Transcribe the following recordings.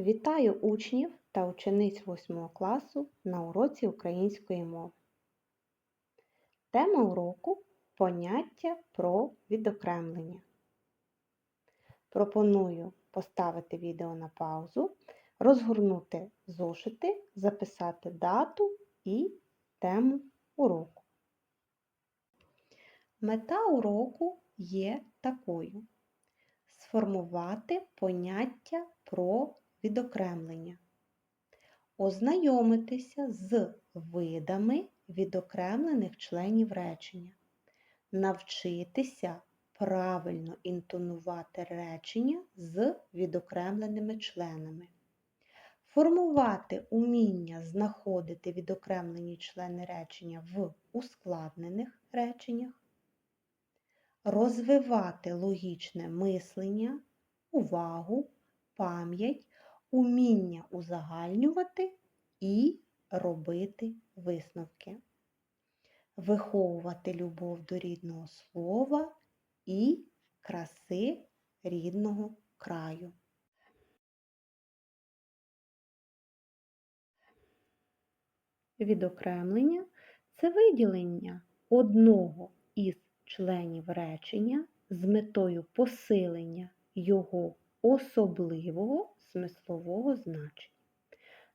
Вітаю учнів та учениць 8 класу на уроці української мови. Тема уроку поняття про відокремлення. Пропоную поставити відео на паузу, розгорнути зошити, записати дату і тему уроку. Мета уроку є такою: сформувати поняття про відокремлення, ознайомитися з видами відокремлених членів речення, навчитися правильно інтонувати речення з відокремленими членами, формувати уміння знаходити відокремлені члени речення в ускладнених реченнях, розвивати логічне мислення, увагу, пам'ять, уміння узагальнювати і робити висновки, виховувати любов до рідного слова і краси рідного краю. Відокремлення це виділення одного із членів речення з метою посилення його особливого смислового значення.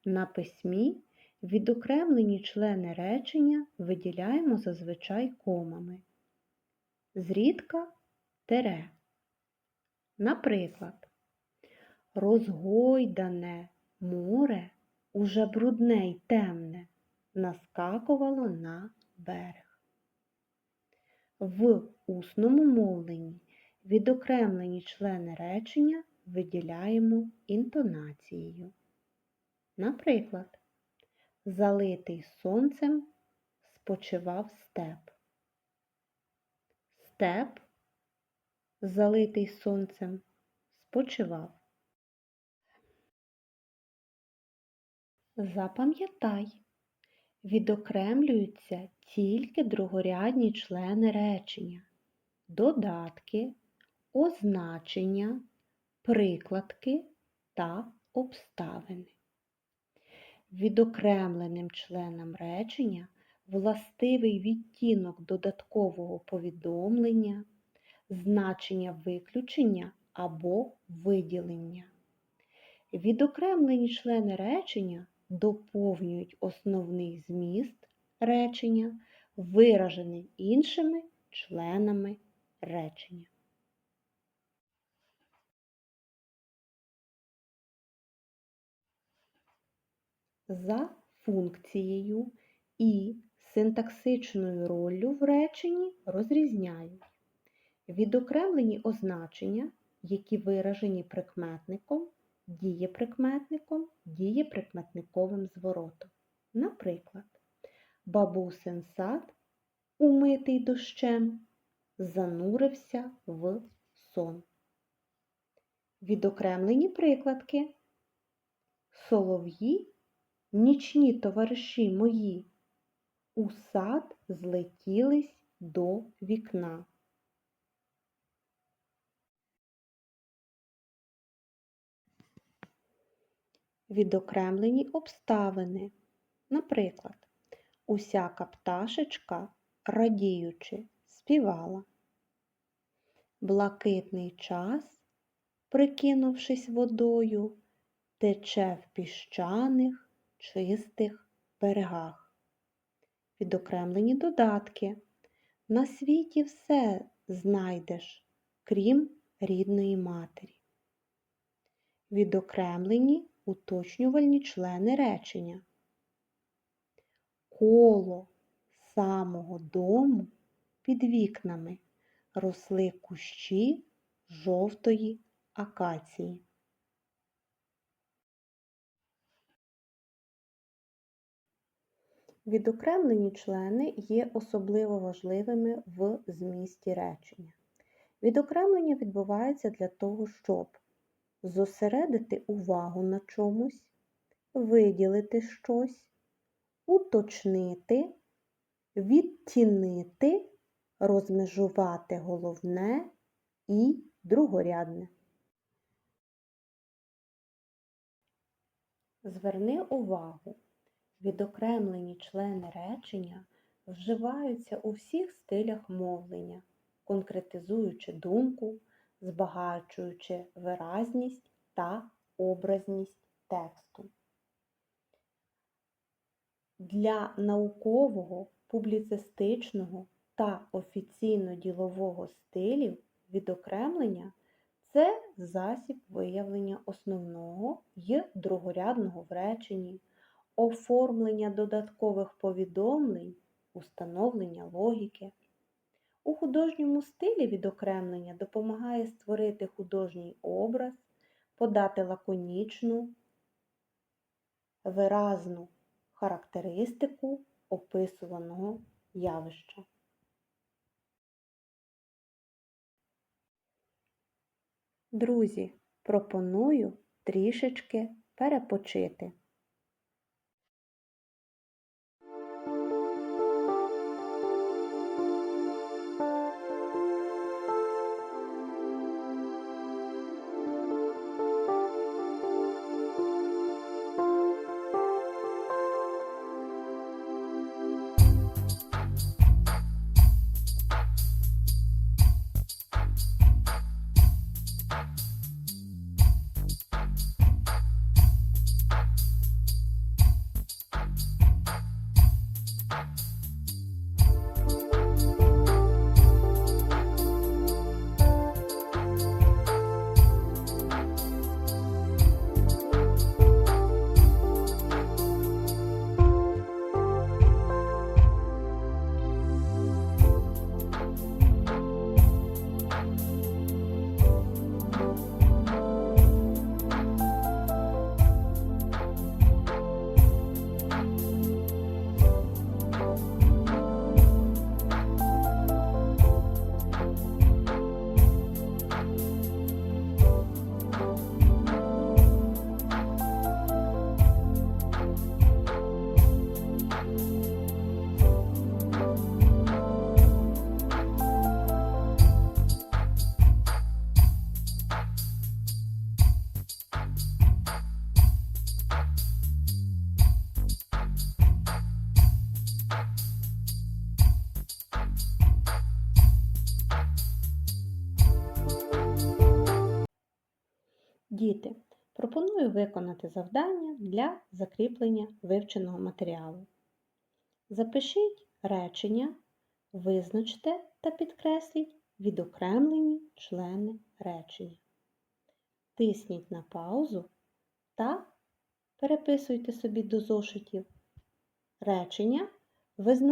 На письмі відокремлені члени речення виділяємо зазвичай комами, зрідка тере. Наприклад, розгойдане море уже брудне й темне наскакувало на берег. В усному мовленні відокремлені члени речення виділяємо інтонацією. Наприклад, залитий сонцем спочивав степ. Степ, залитий сонцем, спочивав. Запам'ятай, відокремлюються тільки другорядні члени речення, додатки, означення, прикладки та обставини. Відокремленим членам речення властивий відтінок додаткового повідомлення, значення виключення або виділення. Відокремлені члени речення доповнюють основний зміст речення, виражений іншими членами речення. За функцією і синтаксичною роллю в реченні розрізняють відокремлені означення, які виражені прикметником, дієприкметником, дієприкметниковим зворотом. Наприклад, бабусин сад, умитий дощем, занурився в сон. Відокремлені прикладки. Солов'ї, нічні товариші мої, у сад злетілись до вікна. Відокремлені обставини. Наприклад, усяка пташечка, радіючи, співала. Блакитний час, прикинувшись водою, тече в піщаних, чистих берегах. Відокремлені додатки. На світі все знайдеш, крім рідної матері. Відокремлені уточнювальні члени речення. Коло самого дому під вікнами росли кущі жовтої акації. Відокремлені члени є особливо важливими в змісті речення. Відокремлення відбувається для того, щоб зосередити увагу на чомусь, виділити щось, уточнити, відтінити, розмежувати головне і другорядне. Зверни увагу, відокремлені члени речення вживаються у всіх стилях мовлення, конкретизуючи думку, збагачуючи виразність та образність тексту. Для наукового, публіцистичного та офіційно-ділового стилів відокремлення це засіб виявлення основного й другорядного в реченні, оформлення додаткових повідомлень, установлення логіки. У художньому стилі відокремлення допомагає створити художній образ, подати лаконічну, виразну характеристику описуваного явища. Друзі, пропоную трішечки перепочити. Діти, пропоную виконати завдання для закріплення вивченого матеріалу. Запишіть речення, визначте та підкресліть відокремлені члени речення. Тисніть на паузу та переписуйте собі до зошитів речення,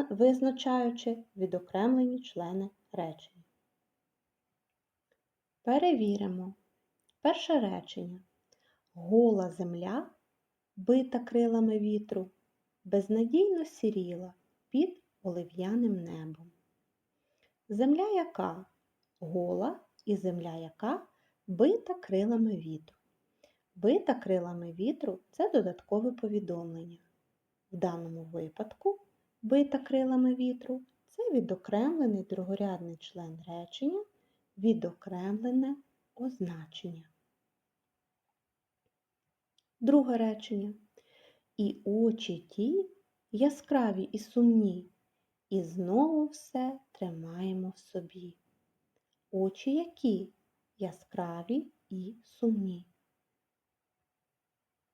визначаючи відокремлені члени речення. Перевіримо. Перше речення. Гола земля, бита крилами вітру, безнадійно сіріла під олив'яним небом. Земля яка? Гола і земля яка бита крилами вітру. Бита крилами вітру це додаткове повідомлення. В даному випадку бита крилами вітру це відокремлений другорядний член речення, відокремлене означення. Друге речення. І очі ті яскраві і сумні, і знову все тримаємо в собі. Очі які яскраві і сумні.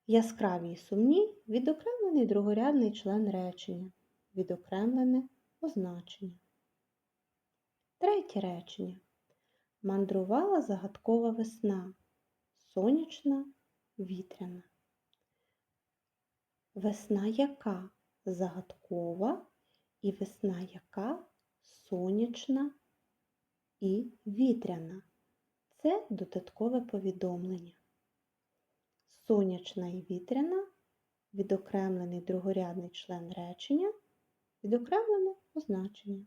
Яскраві і сумні відокремлений другорядний член речення, відокремлене означення. Третє речення. Мандрувала загадкова весна, сонячна, вітряна. Весна яка загадкова і весна яка сонячна і вітряна. Це додаткове повідомлення. Сонячна і вітряна відокремлений другорядний член речення, відокремлене означення.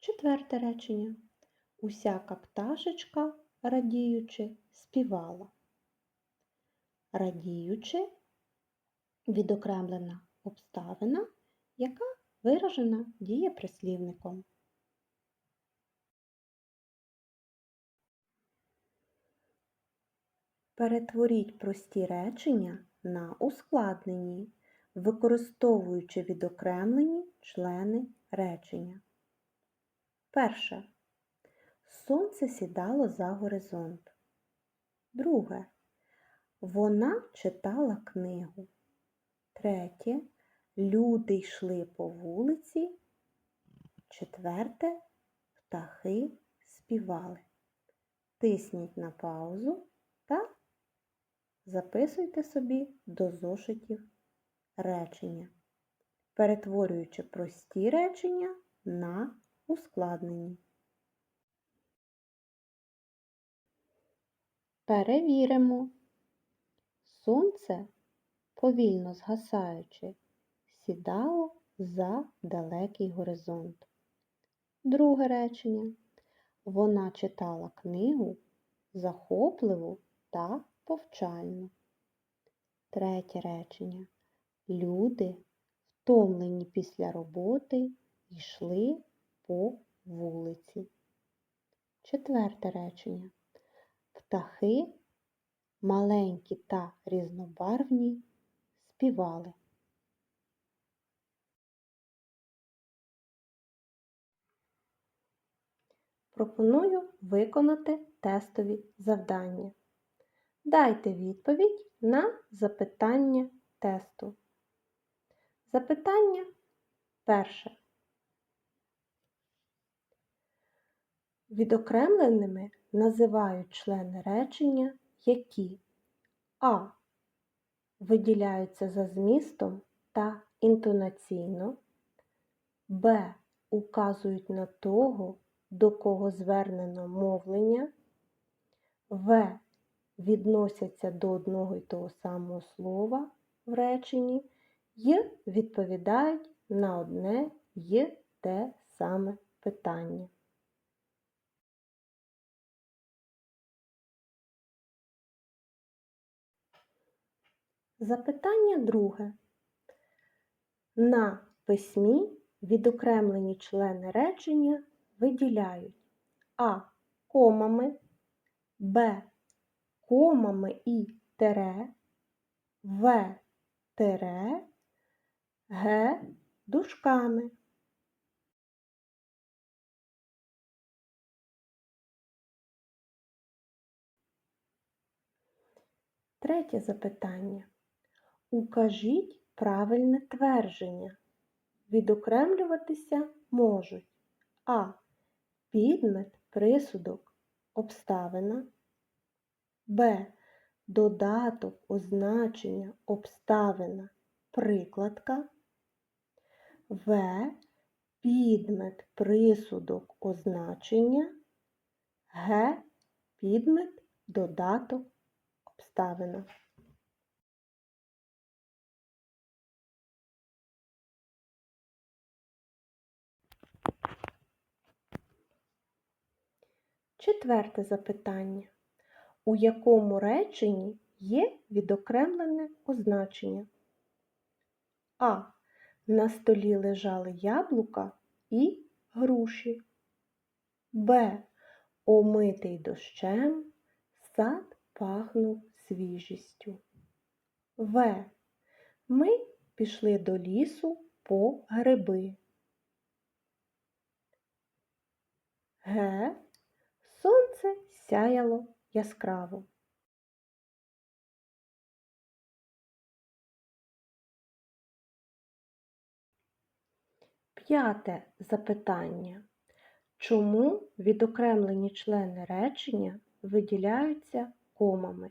Четверте речення. Усяка пташечка, радіючи, співала. Радіючи відокремлена обставина, яка виражена дієприслівником. Перетворіть прості речення на ускладнені, використовуючи відокремлені члени речення. Перше. Сонце сідало за горизонт. Друге. Вона читала книгу. Третє. Люди йшли по вулиці. Четверте. Птахи співали. Тисніть на паузу та записуйте собі до зошитів речення, перетворюючи прості речення на ускладнені. Перевіримо. Сонце, повільно згасаючи, сідало за далекий горизонт. Друге речення. Вона читала книгу захопливу та повчальну. Третє речення. Люди, втомлені після роботи, йшли по вулиці. Четверте речення. Птахи, маленькі та різнобарвні, співали. Пропоную виконати тестові завдання. Дайте відповідь на запитання тесту. Запитання перше. Відокремленими називають члени речення, які А. Виділяються за змістом та інтонаційно, Б. Указують на того, до кого звернено мовлення, В. Відносяться до одного й того самого слова в реченні й відповідають на одне й те саме питання. Запитання друге. На письмі відокремлені члени речення виділяють А. Комами, Б. Комами і тере, В. Тере, Г. Дужками. Третє запитання. Укажіть правильне твердження. Відокремлюватися можуть А. Підмет, присудок, обставина, Б. Додаток, означення, обставина, прикладка, В. Підмет, присудок, означення, Г. Підмет, додаток, обставина. Четверте запитання. У якому реченні є відокремлене означення? А. На столі лежали яблука і груші. Б. Омитий дощем сад пахнув свіжістю. В. Ми пішли до лісу по гриби. Г. Сонце сяяло яскраво. П'яте запитання. Чому відокремлені члени речення виділяються комами?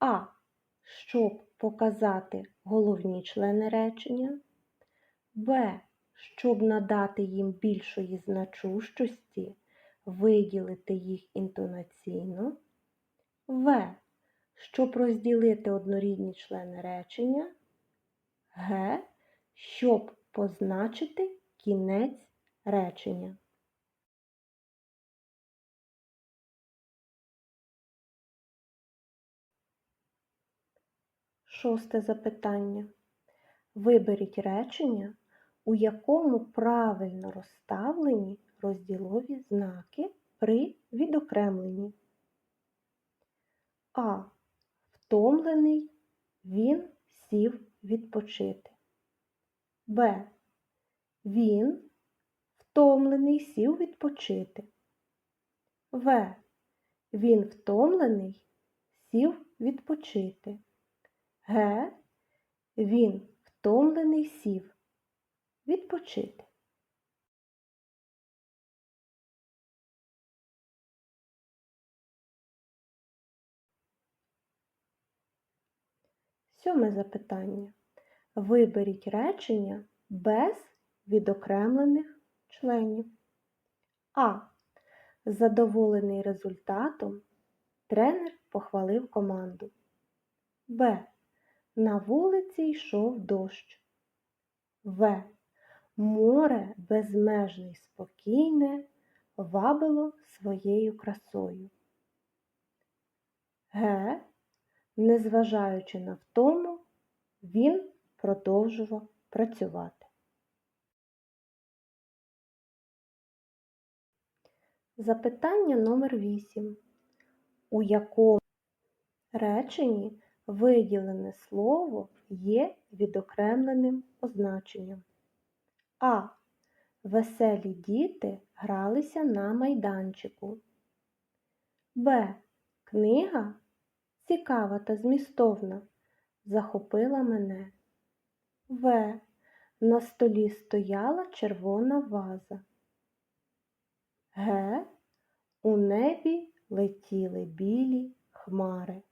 А. Щоб показати головні члени речення. Б. Щоб надати їм більшої значущості виділити їх інтонаційно. В. Щоб розділити однорідні члени речення. Г. Щоб позначити кінець речення. Шосте запитання. Виберіть речення, у якому правильно розставлені розділові знаки при відокремленні. А. втомлений, він сів відпочити. Б. Він втомлений сів відпочити. В. Він втомлений сів відпочити. Г. Він втомлений сів відпочити. Сьоме запитання. Виберіть речення без відокремлених членів. А. Задоволений результатом, тренер похвалив команду. Б. На вулиці йшов дощ. В. Море безмежне й спокійне вабило своєю красою. Г. Незважаючи на втому, він продовжував працювати. Запитання номер 8. У якому реченні виділене слово є відокремленим означенням? А. Веселі діти гралися на майданчику. Б. Книга цікава та змістовна захопила мене. В. На столі стояла червона ваза. Г. У небі летіли білі хмари.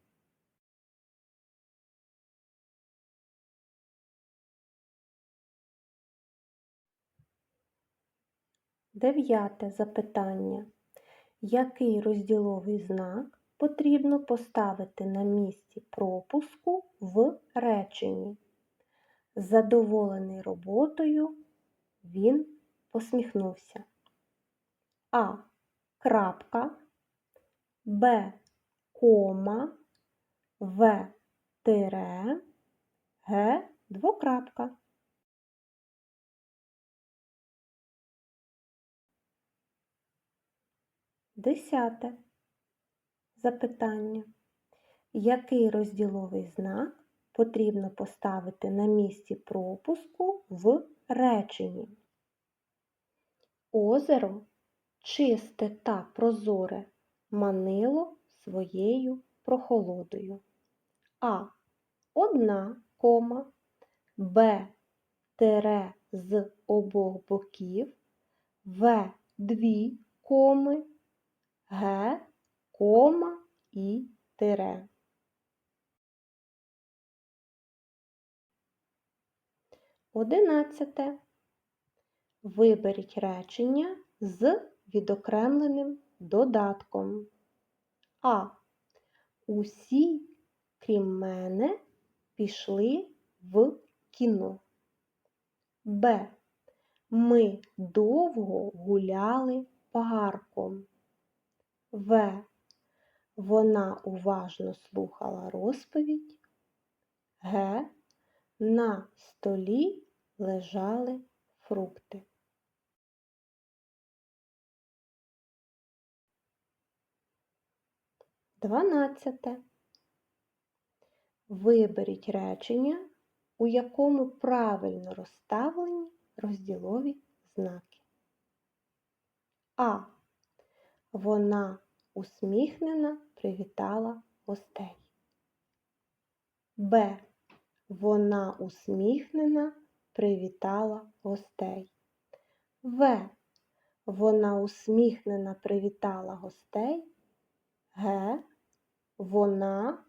Дев'яте запитання. Який розділовий знак потрібно поставити на місці пропуску в реченні? Задоволений роботою, він посміхнувся. А. Крапка, Б. Кома, В. Тире, Г. Двокрапка. Десяте запитання. Який розділовий знак потрібно поставити на місці пропуску в реченні? Озеро чисте та прозоре манило своєю прохолодою. А. Одна кома, Б. Тире з обох боків, В. Дві коми, Г. Кома і тире. Одинадцяте. Виберіть речення з відокремленим додатком. А. Усі, крім мене, пішли в кіно. Б. Ми довго гуляли парком. В. Вона уважно слухала розповідь. Г. На столі лежали фрукти. Дванадцяте. Виберіть речення, у якому правильно розставлені розділові знаки. А. Вона усміхнена привітала гостей. Б. Вона усміхнена привітала гостей. В. Вона усміхнена привітала гостей. Г. Вона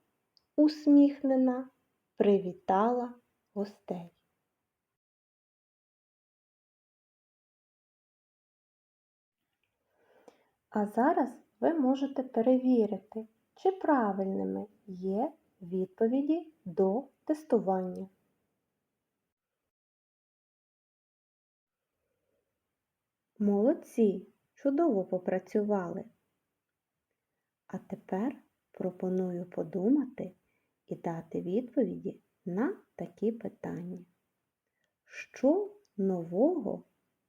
усміхнена привітала гостей. А зараз ви можете перевірити, чи правильними є відповіді до тестування. Молодці! Чудово попрацювали! А тепер пропоную подумати і дати відповіді на такі питання. Що нового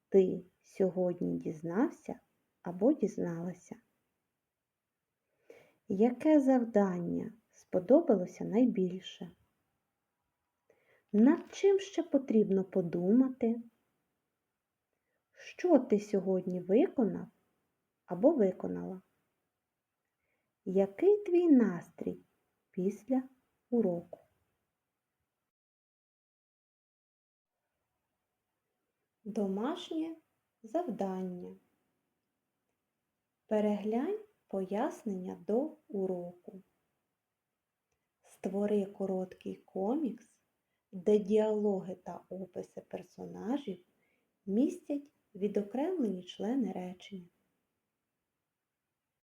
ти сьогодні дізнався або дізналася? Яке завдання сподобалося найбільше? Над чим ще потрібно подумати? Що ти сьогодні виконав або виконала? Який твій настрій після уроку? Домашнє завдання. Переглянь пояснення до уроку. Створи короткий комікс, де діалоги та описи персонажів містять відокремлені члени речення.